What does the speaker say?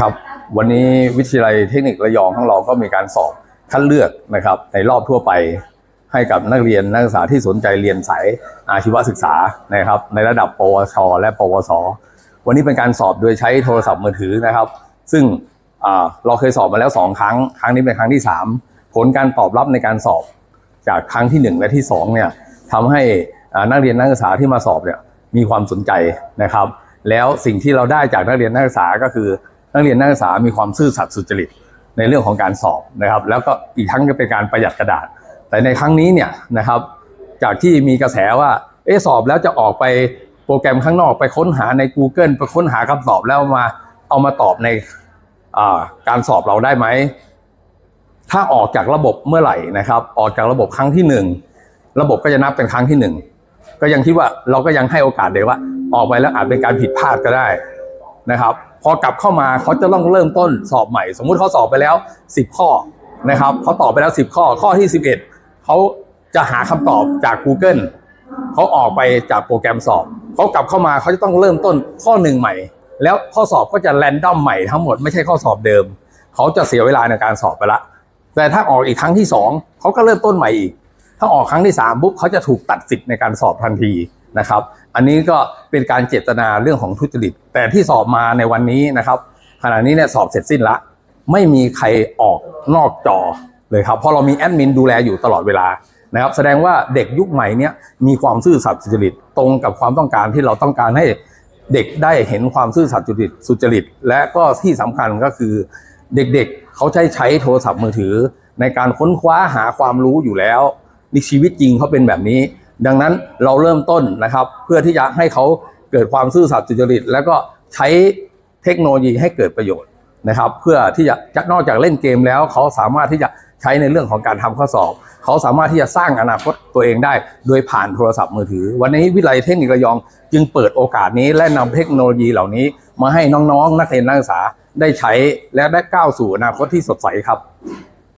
ครับ วันนี้วิทยาลัยเทคนิคระยองของเราก็มีการสอบคัดเลือกนะครับ ในรอบทั่วไปให้กับนักเรียนนักศึกษาที่สนใจเรียนสายอาชีวศึกษานะครับ ในระดับ ปวช และ ปวส วันนี้เป็นการสอบโดยใช้โทรศัพท์มือถือนะครับ ซึ่งเราเคยสอบมาแล้ว 2 ครั้ง ครั้งนี้เป็นครั้งที่ 3 ผลการตอบรับในการสอบจากครั้งที่ 1 และที่2เนี่ยทำให้นักเรียนนักศึกษาที่มาสอบเนี่ยมีความสนใจนะครับ แล้วสิ่งที่เราได้จากนักเรียนนักศึกษาก็คือ นักเรียนนักศึกษามีความซื่อสัตย์สุจริตในเรื่องของการสอบนะครับ แล้วก็อีกทั้งก็เป็นการประหยัดกระดาษ แต่ในครั้งนี้เนี่ยนะครับจากที่มีกระแสว่าเอสอบแล้วจะออกไปโปรแกรมข้างนอกไปค้นหาใน Google ไปค้นหาคำตอบแล้วมาเอามาตอบในาการสอบเราได้ไหม ถ้าออกจากระบบเมื่อไหร่นะครับ ออกจากระบบครั้งที่หนึ่งระบบก็จะนับเป็นครั้งที่หนึ่งก็ยังคิดว่าเราก็ยังให้โอกาสเด็กว่า ออกไปแล้วอาจเป็นการผิดพลาดก็ได้นะครับ พอกลับเข้ามาเขาจะต้องเริ่มต้นสอบใหม่ สมมุติเขาสอบไปแล้ว 10 ข้อนะครับเขาตอบไปแล้ว 10 ข้อข้อที่ 11เขาจะหาคำตอบจาก Google เขาออกไปจากโปรแกรมสอบเขากลับเข้ามาเขาจะต้องเริ่มต้นข้อหนึ่งใหม่ แล้วข้อสอบก็จะแรนดอมใหม่ทั้งหมดไม่ใช่ข้อสอบเดิมเขาจะเสียเวลาในการสอบไปละ แต่ถ้าออกอีกครั้งที่สองเขาก็เริ่มต้นใหม่อีก ถ้าออกครั้งที่สามปุ๊บเขาจะถูกตัดสิทธิ์ในการสอบทันที นะครับ อันนี้ก็เป็นการเจตนาเรื่องของทุจริต แต่ที่สอบมาในวันนี้นะครับ ขณะนี้เนี่ยสอบเสร็จสิ้นละ ไม่มีใครออกนอกจอเลยครับ เพราะเรามีแอดมินดูแลอยู่ตลอดเวลานะครับแสดงว่าเด็กยุคใหม่เนี่ยมีความซื่อสัตย์สุจริตตรงกับความต้องการที่เราต้องการให้เด็กได้เห็นความซื่อสัตย์สุจริตสุจริต และก็ที่สำคัญก็คือเด็กๆเขาใช้ใช้โทรศัพท์มือถือ ในการค้นคว้าหาความรู้อยู่แล้วในชีวิตจริงเขาเป็นแบบนี้ ดังนั้นเราเริ่มต้นนะครับ เพื่อที่จะให้เขาเกิดความซื่อสัตย์สุจริต แล้วก็ใช้เทคโนโลยีให้เกิดประโยชน์นะครับ เพื่อที่จะนอกจากเล่นเกมแล้วเขาสามารถที่จะใช้ในเรื่องของการทำข้อสอบ เขาสามารถที่จะสร้างอนาคตตัวเองได้ โดยผ่านโทรศัพท์มือถือ วันนี้วิทยาลัยเทคนิคระยองจึงเปิดโอกาสนี้และนำเทคโนโลยีเหล่านี้ มาให้น้องๆนักเรียนนักศึกษาได้ใช้และได้ก้าวสู่อนาคตที่สดใสครับ